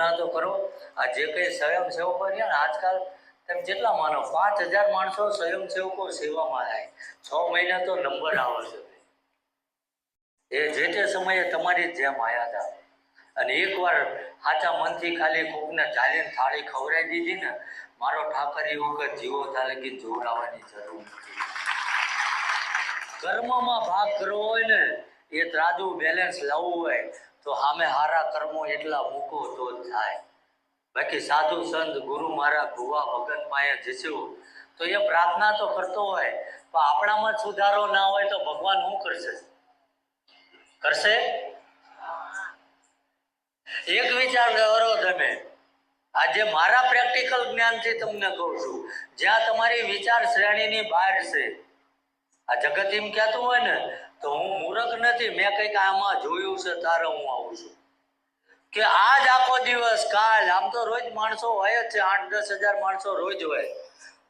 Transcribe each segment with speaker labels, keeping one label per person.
Speaker 1: કલ્પના તો કરો. આ જે કંઈ સ્વયંસેવકો રહ્યા ને આજકાલ તમે જેટલા માનો, પાંચ હજાર માણસો સ્વયંસેવકો સેવામાં થાય. છ મહિના તો નંબર આવે છે. એ જે તે સમયે તમારી જેમ આવ્યા હતા. અને એકવાર સાચા મનથી ખાલી કોકને ચાલીને થાળી ખવડાવી દીધી ને, મારો ઠાકર એ વખત જીવો તાલે કે જોડાવાની જરૂર નથી. કર્મમાં ભાગ કરવો હોય ને, એ ત્રાજુ બેલેન્સ લાવવું હોય. તો સામે હારા કર્મો એટલા મૂકો તો જ થાય. બાકી સાધુ સંત, ગુરુ મારા ભુવા ભગત માએ જીસ્યું. તો એ પ્રાર્થના તો કરતો હોય, પણ આપણામાં સુધારો ના હોય તો ભગવાન શું કરશે? કરશે? એક વિચાર કરો તમે. આજે મારા પ્રેક્ટિકલ જ્ઞાનથી તમને કહું છું, જ્યાં તમારી વિચાર શ્રેણીની બહાર છે આ જગત એમ કહેતું હોય ને, તો હું મૂર્ખ નથી, મેં કંઈક આમાં જોયું છે, તારે હું આવું છું. કે આજ આખો દિવસ, કાલ, આમ તો રોજ માણસો હોય જ છે, આઠ, દસ હજાર માણસો રોજ હોય.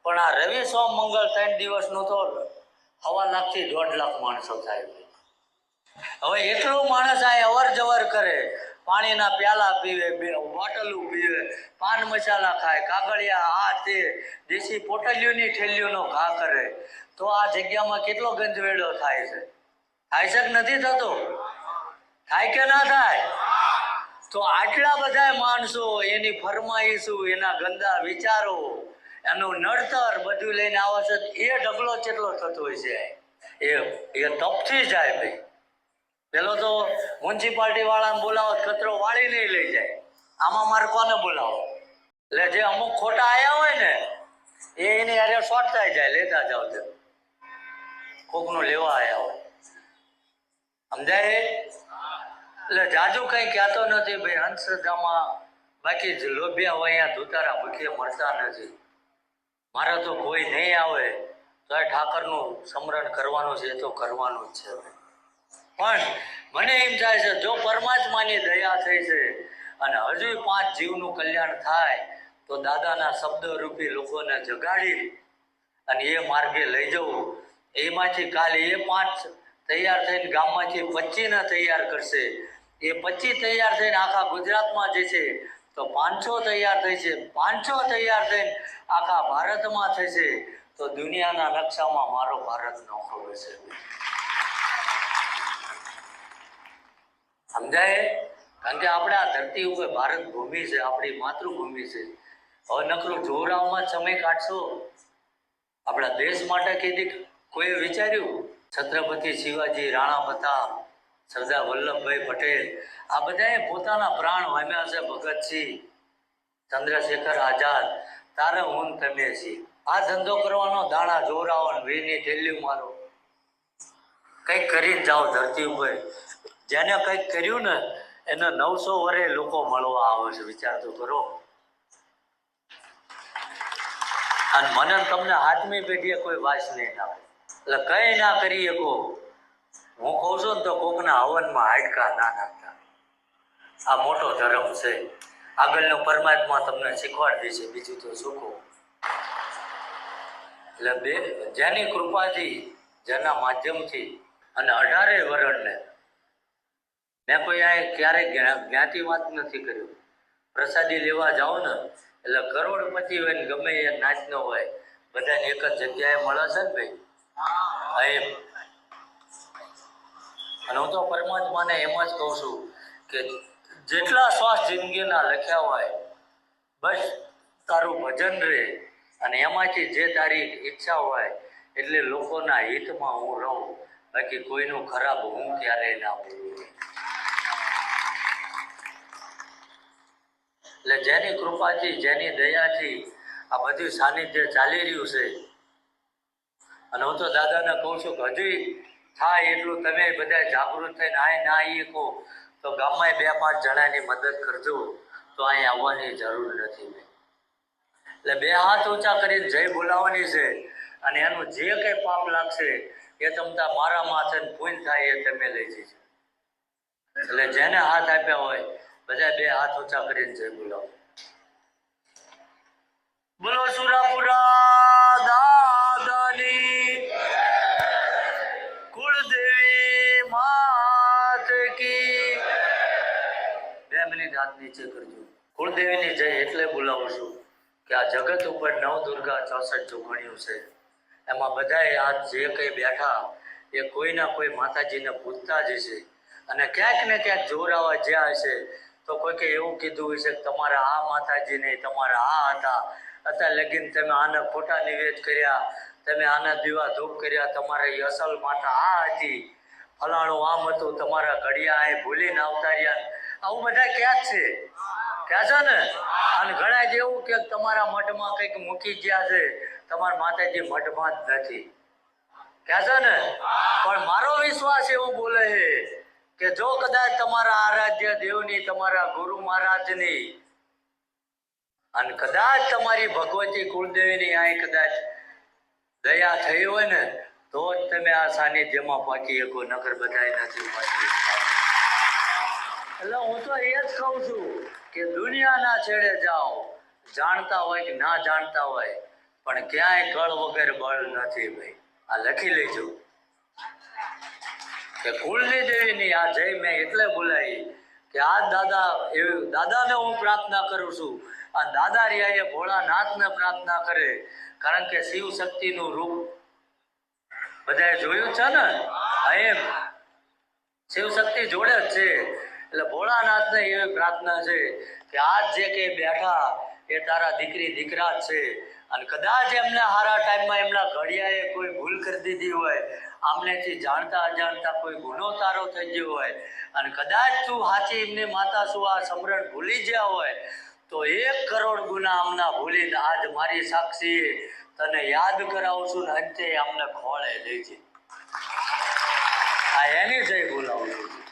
Speaker 1: પણ આ રવિ, સોમ, મંગળ, ત્રણ દિવસનો તો હવા લાખથી દોઢ લાખ માણસો થાય હવે એટલું માણસ આ અવર જવર કરે. પાણીના પ્યાલા પીવે બોટલું પીવે, પાન મસાલા ખાય, કાગળિયા, આ તે, દેશી પોટલીઓની ઠેલીઓનો ઘા કરે. તો આ જગ્યામાં કેટલો ગંજવેડો થાય છે? થાય છે કે નથી થતો? થાય કે ના થાય? તો આટલા બધા માણસો એની ફરમાઈશું, એના ગંદા વિચારો, એનું નડતર બધું લઈને આવે છે, એ ઢગલો કેટલો થતો હોય છે? એ એ તપથી જાય ભાઈ. પેલો તો મ્યુનિસિપાલિટી વાળાને બોલાવો, કચરો વાળી નહીં લઈ જાય. આમાં મારે કોને બોલાવો? એટલે જે અમુક ખોટા આવ્યા હોય ને, એ એની અરે શોર્ટ જાય, લેતા જાવ તે કોકનું લેવા આવ્યા હોય. સમજાય? એટલે જાજુ કઈ કહેતો નથી ભાઈ, અંધશ્રદ્ધામાં બાકી જ લોભ્યા હોય અહીંયા ધુતારા ભૂખે મળતા નથી. મારે તો કોઈ નહીં આવે, તો એ ઠાકરનું સ્મરણ કરવાનું છે તો કરવાનું જ છે પણ મને એમ થાય છે, જો પરમાત્માની દયા થઈ છે અને હજુ પાંચ જીવનું કલ્યાણ થાય, તો દાદાના શબ્દ રૂપી લોકોને જગાડી અને એ માર્ગે લઈ જવું. એમાંથી કાલે એ પાંચ તૈયાર થઈને ગામમાંથી પચીને તૈયાર કરશે. એ પચીસ તૈયાર થઈને આખા ગુજરાતમાં જે છે, તો પાંચસો તૈયાર થઈ છે. પાંચસો તૈયાર થઈને આખા ભારતમાં થશે તો દુનિયાના નકશામાં મારો ભારત નોખો હશે સમજાય? કારણ કે આપણે આ ધરતી ઉપર ભારત ભૂમિ છે, આપણી માતૃભૂમિ છે. હવે નકરું જોરાવમાં સમય કાઢશો. આપણા દેશ માટે કીધી કોઈએ વિચાર્યું? છત્રપતિ શિવાજી, રાણા પ્રતાપ સરદાર વલ્લભભાઈ પટેલ, આ બધાએ પોતાના પ્રાણ વામ્યા છે ભગતસિંહ, ચંદ્રશેખર આઝાદ. તારે હું તમે છીએ. આ ધંધો કરવાનો દાણા જોરાવો વીરની ઠેલ્યું મારો. કંઈક કરીને જાઓ ધરતી ઉપર. જેને કંઈક કર્યું ને, એને નવસો વરે લોકો મળવા આવે છે. વિચાર તો કરો. અને મને તમને હાથમી પેઢીએ કોઈ વાસ નહીં આવે એટલે કઈ ના કરી શકો. હું કહું છું ને તો કોકના હવનમાં હાડકા ના નાખતા. આ મોટો ધર્મ છે. આગળનો પરમાત્મા તમને શીખવાડી છે, બીજું તો સુખો એટલે બે, જેની કૃપાથી, જેના માધ્યમથી અને અઢારે વરણને મેં કોઈ આ ક્યારેય જ્ઞાતિ જ્ઞાતિવાદ નથી કર્યું. પ્રસાદી લેવા જાઓ ને, એટલે કરોડપતિ હોય ને ગમે એ નાચનો હોય, બધાને એક જ જગ્યાએ મળે છે ને ભાઈ? એમ. અને હું તો પરમાત્માને એમ જ કહું છું કે જેટલા શ્વાસ જિંદગીના લખ્યા હોય, બસ તારું ભજન રહે અને એમાંથી જે તારી ઈચ્છા હોય, એટલે લોકોના હિતમાં હું રહું. બાકી કોઈનું ખરાબ હું ક્યારેય ના બોલું. એટલે જેની કૃપાથી, જેની દયાથી આ બધું સાનિધ્ય ચાલી રહ્યું છે અને હું તો દાદાને કહું છું કે હજી થાય એટલું તમે બધા જાગૃત થઈને આ ના આવીએ કહો. તો ગામમાં બે પાંચ જણાની મદદ કરજો. તો અહીં આવવાની જરૂર નથી એટલે બે હાથ ઊંચા કરીને જય બોલાવવાની છે. અને એનું જે કંઈ પાપ લાગશે, એ તમતા મારા માથે પૂન થાય એ તમે લઈ જજો. એટલે જેને હાથ આપ્યા હોય બધા બે હાથ ઊંચા કરીને જય બોલાવો. બોલો સુરાપુરા! મિનિટ હાથ નીચે કરજો. કુળદેવીની જય એટલે બોલાવું છું કે આ જગત ઉપર નવ દુર્ગા ચોસઠ જોગણ્યું છે. એમાં બધાએ આ જે કંઈ બેઠા એ કોઈના કોઈ માતાજીને પૂજતા જ છે અને ક્યાંક ને ક્યાંક જોરાવા જ્યાં હશે, તો કોઈકે એવું કીધું હશે કે તમારા આ માતાજી નહીં, તમારા આ હતા. અત્યારે લગીન તમે આને ખોટા નિવેદ કર્યા, તમે આના દીવા ધૂપ કર્યા, તમારા અસલ માતા આ હતી. ફલાણું આમ હતું, તમારા ઘડિયા એ ભૂલીને આવતા રહ્યા. આવું બધા ક્યાં છે? ક્યાં છે ને? અને ઘણા જેવું કે તમારા મઠમાં કંઈક મૂકી ગયા છે. તમારા માતાજી મઠમાં જ નથી. ક્યાં છે ને? પણ મારો વિશ્વાસ એવો બોલે છે કે જો કદાચ તમારા આરાધ્ય દેવની, તમારા ગુરુ મહારાજની અને કદાચ તમારી ભગવતી કુળદેવીની આ કદાચ દયા થઈ હોય ને, તો જ તમે આ સાનિધ્યમાં પહોંચી શકો નગર બધાય નથી પહોંચી. એટલે હું તો એ જ કહું છું કે દુનિયાના છેડે જાઓ. જાણતા હોય કે ના જાણતા હોય, પણ ક્યાંય કળ વગર બળ નથી ભાઈ. આ લખી લેજો. કે કુળની દેવીની આ જય મેં એટલે બોલાવી કે આ દાદા એવી દાદાને હું પ્રાર્થના કરું છું. આ દાદા રિયા એ ભોળાનાથને પ્રાર્થના કરે, કારણ કે શિવ શક્તિનું રૂપ બધાએ જોયું છે ને? એમ. શિવ શક્તિ જોડે જ છે. એટલે ભોળાનાથને એવી પ્રાર્થના છે કે આજ જે કંઈ બેઠા એ તારા દીકરી, દીકરા જ છે. અને કદાચ એમને હારા ટાઈમમાં એમના ઘડિયાએ કોઈ ભૂલ કરી દીધી હોય, આમનેથી જાણતા અજાણતા કોઈ ગુનો તારો થઈ ગયો હોય, અને કદાચ તું સાચી એમની માતા શું આ સમરણ ભૂલી ગયા હોય, તો એક કરોડ ગુના આમના ભૂલીને આજ મારી સાક્ષી તને યાદ કરાવું છું ને અંતે આમને ખોળે લેજે આ એની જય બોલાવું છું.